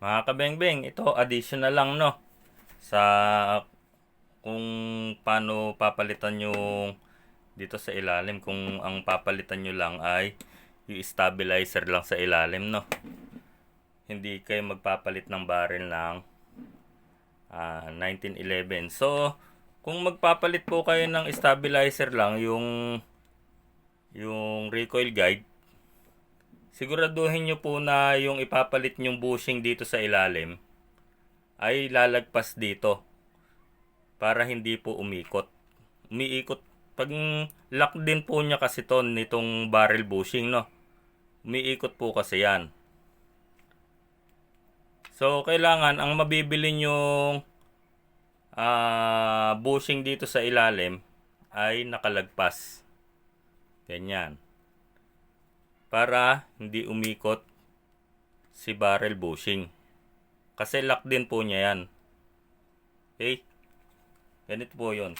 Mga kabengbeng, ito additional lang no? Sa kung paano papalitan yung dito sa ilalim kung ang papalitan nyo lang ay yung stabilizer lang sa ilalim no? Hindi kayo magpapalit ng barrel ng ah, 1911 so kung magpapalit po kayo ng stabilizer lang yung yung recoil guide siguraduhin nyo po na yung ipapalit nyong bushing dito sa ilalim ay lalagpas dito para hindi po umikot. Umiikot. Pag lock din po niya kasi to nitong barrel bushing, no? Umiikot po kasi yan. So, kailangan ang mabibili nyong ah bushing dito sa ilalim ay nakalagpas. Ganyan para hindi umikot si barrel bushing. Kasi lock din po niya yan. Okay? Ganito po yon.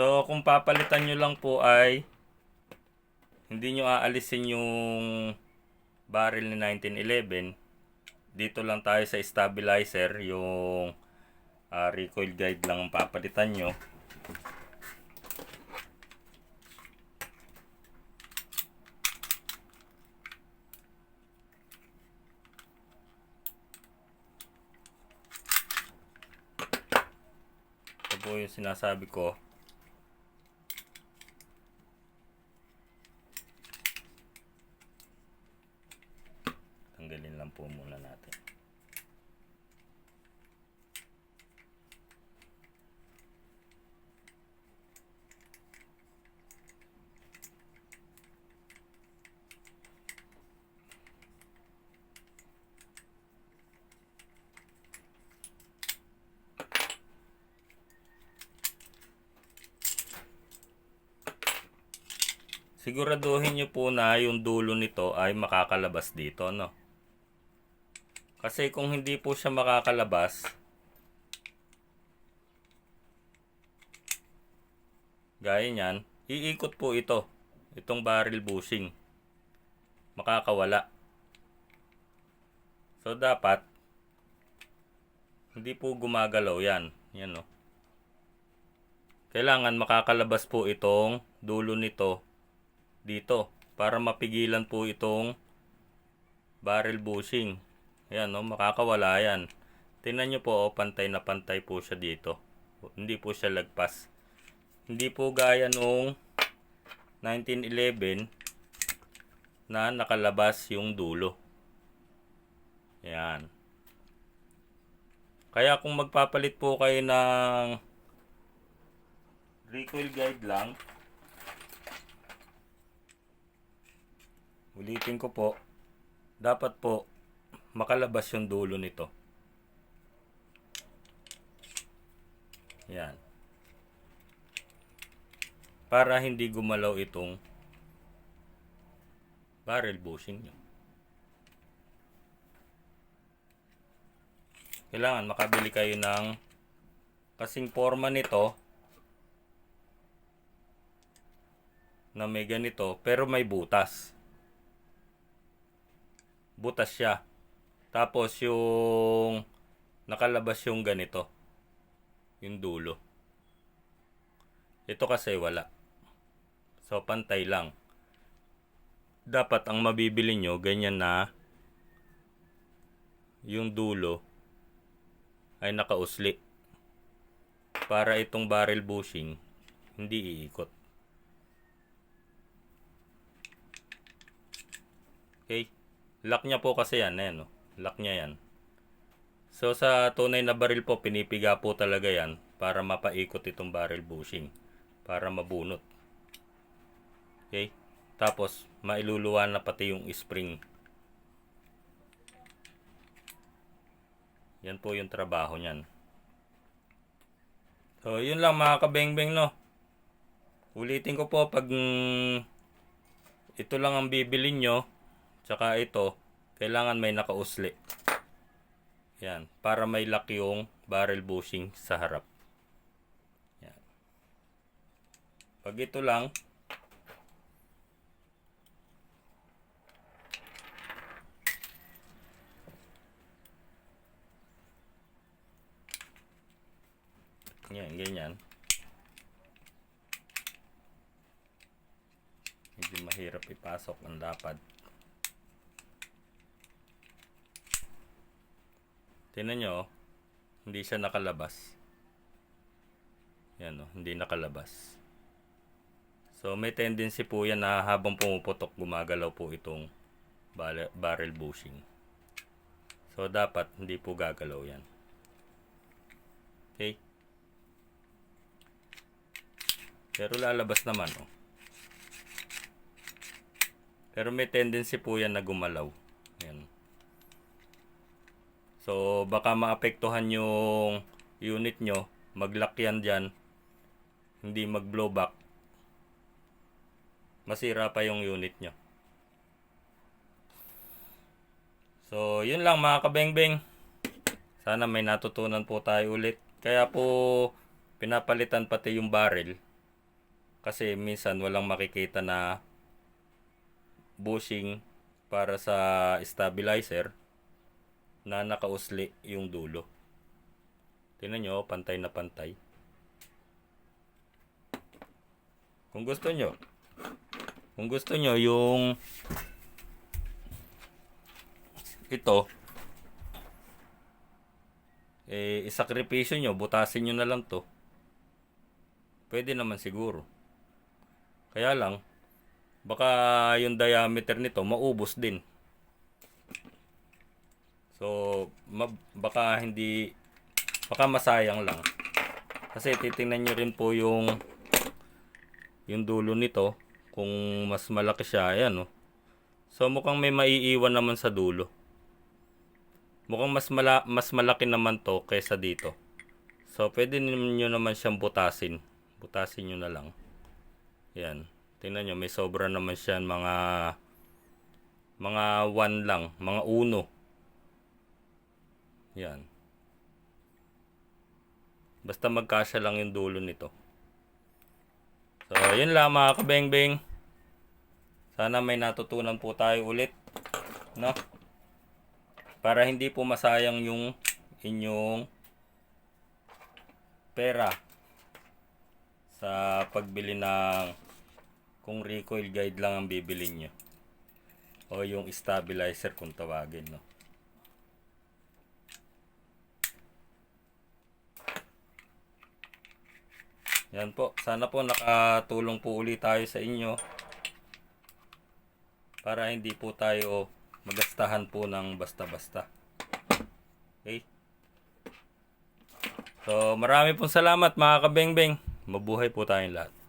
So, kung papalitan nyo lang po ay hindi nyo aalisin yung barrel ni 1911 dito lang tayo sa stabilizer yung ah, recoil guide lang ang papalitan nyo. Ito po yung sinasabi ko tanggalin lang po muna natin siguraduhin nyo po na yung dulo nito ay makakalabas dito, no? Kasi kung hindi po siya makakalabas, gaya niyan, iikot po ito, itong barrel bushing. Makakawala. So, dapat, hindi po gumagalaw yan. Yan, no? Kailangan makakalabas po itong dulo nito dito para mapigilan po itong barrel bushing. Ayan, no, makakawala yan. Tingnan nyo po, oh, pantay na pantay po siya dito. Hindi po siya lagpas. Hindi po gaya nung 1911 na nakalabas yung dulo. Ayan. Kaya kung magpapalit po kayo ng recoil guide lang, Ulitin ko po, dapat po makalabas yung dulo nito. Yan. Para hindi gumalaw itong barrel bushing nyo. Kailangan makabili kayo ng kasing forma nito na may ganito pero may butas butas siya. Tapos yung nakalabas yung ganito. Yung dulo. Ito kasi wala. So pantay lang. Dapat ang mabibili nyo ganyan na yung dulo ay nakausli. Para itong barrel bushing hindi iikot. Okay? Lock niya po kasi yan, ayan, no? Lock niya yan. So sa tunay na baril po, pinipiga po talaga yan para mapaikot itong barrel bushing. Para mabunot. Okay? Tapos, mailuluwan na pati yung spring. Yan po yung trabaho niyan. So, yun lang mga kabengbeng, no? Ulitin ko po, pag mm, ito lang ang bibilin nyo, Tsaka ito, kailangan may nakausli. Yan, para may lock yung barrel bushing sa harap. Yan. Pag ito lang, yan, ganyan. Hindi mahirap ipasok ang lapad. Tingnan nyo, oh. hindi siya nakalabas. Yan o, hindi nakalabas. So may tendency po yan na habang pumuputok, gumagalaw po itong barrel bushing. So dapat hindi po gagalaw yan. Okay? Pero lalabas naman oh. Pero may tendency po yan na gumalaw. Yan. So, baka maapektuhan yung unit nyo. Mag-lock yan dyan. Hindi mag-blow back. Masira pa yung unit nyo. So, yun lang mga kabengbeng. Sana may natutunan po tayo ulit. Kaya po, pinapalitan pati yung barrel. Kasi minsan walang makikita na bushing para sa stabilizer na nakausli yung dulo. Tingnan nyo, pantay na pantay. Kung gusto nyo, kung gusto nyo yung ito, eh, isakripisyo nyo, butasin nyo na lang to. Pwede naman siguro. Kaya lang, baka yung diameter nito maubos din. So, baka hindi, baka masayang lang. Kasi titingnan nyo rin po yung, yung dulo nito. Kung mas malaki siya, ayan oh. So, mukhang may maiiwan naman sa dulo. Mukhang mas, mala- mas malaki naman to kaysa dito. So, pwede nyo naman siyang butasin. Butasin nyo na lang. Yan. Tingnan nyo, may sobra naman siya mga mga 1 lang, mga uno. Yan. Basta magkasya lang yung dulo nito. So, yun lang mga kabengbeng. Sana may natutunan po tayo ulit. No? Para hindi po masayang yung inyong pera sa pagbili ng kung recoil guide lang ang bibilin nyo. O yung stabilizer kung tawagin, no? Yan po. Sana po nakatulong po uli tayo sa inyo. Para hindi po tayo magastahan po ng basta-basta. Okay? So, marami pong salamat mga kabengbeng. Mabuhay po tayong lahat.